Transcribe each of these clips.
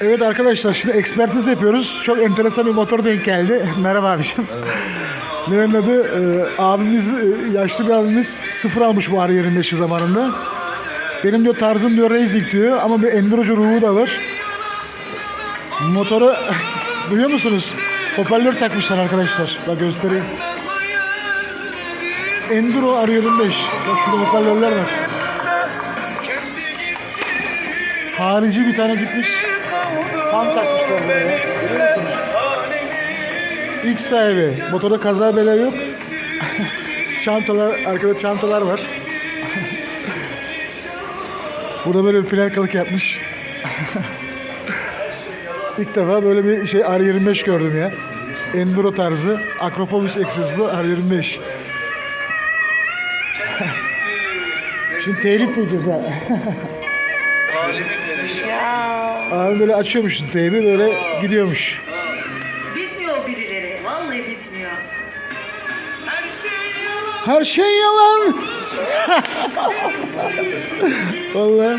Evet arkadaşlar şimdi ekspertiz yapıyoruz. Çok enteresan bir motor denk geldi. Merhaba abiciğim. Nerenin adı? Ee, abimiz, e, yaşlı bir abimiz sıfır almış bu R25'i zamanında. Benim diyor tarzım diyor racing diyor ama bir endurocu ruhu da var. Motoru duyuyor musunuz? Hoparlör takmışlar arkadaşlar. Bak göstereyim. Enduro R25. Bak şurada hoparlörler var. Harici bir tane gitmiş. Tam takmışlar buraya. İlk sahibi. Motorda kaza bela yok. çantalar, arkada çantalar var. Burada böyle bir plakalık yapmış. İlk defa böyle bir şey R25 gördüm ya. Enduro tarzı. Akropolis egzozlu R25. Şimdi telif diyeceğiz ha. Abi böyle açıyormuşsun teybi böyle gidiyormuş. Bitmiyor birileri. Vallahi bitmiyor. Her şey yalan. Vallahi.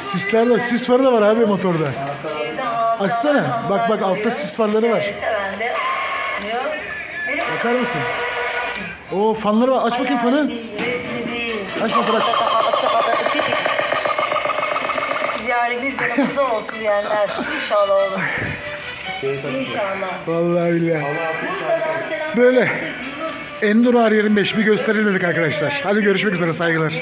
Sisler de, sis farı da var abi motorda. Açsana. Bak, bak, altta sis farları var. Seven de diyor. Benim Bakar mısın? O fanları var. Aç bakayım fanı. değil, resmi değil. Aç motor aç. Ziyaretiniz yanımızda olsun diyenler. İnşallah olur. İnşallah. Vallahi billahi. Bursa'dan selam. Böyle. Yunus. Enduro R25 bir gösterelim dedik arkadaşlar. Hadi görüşmek üzere saygılar.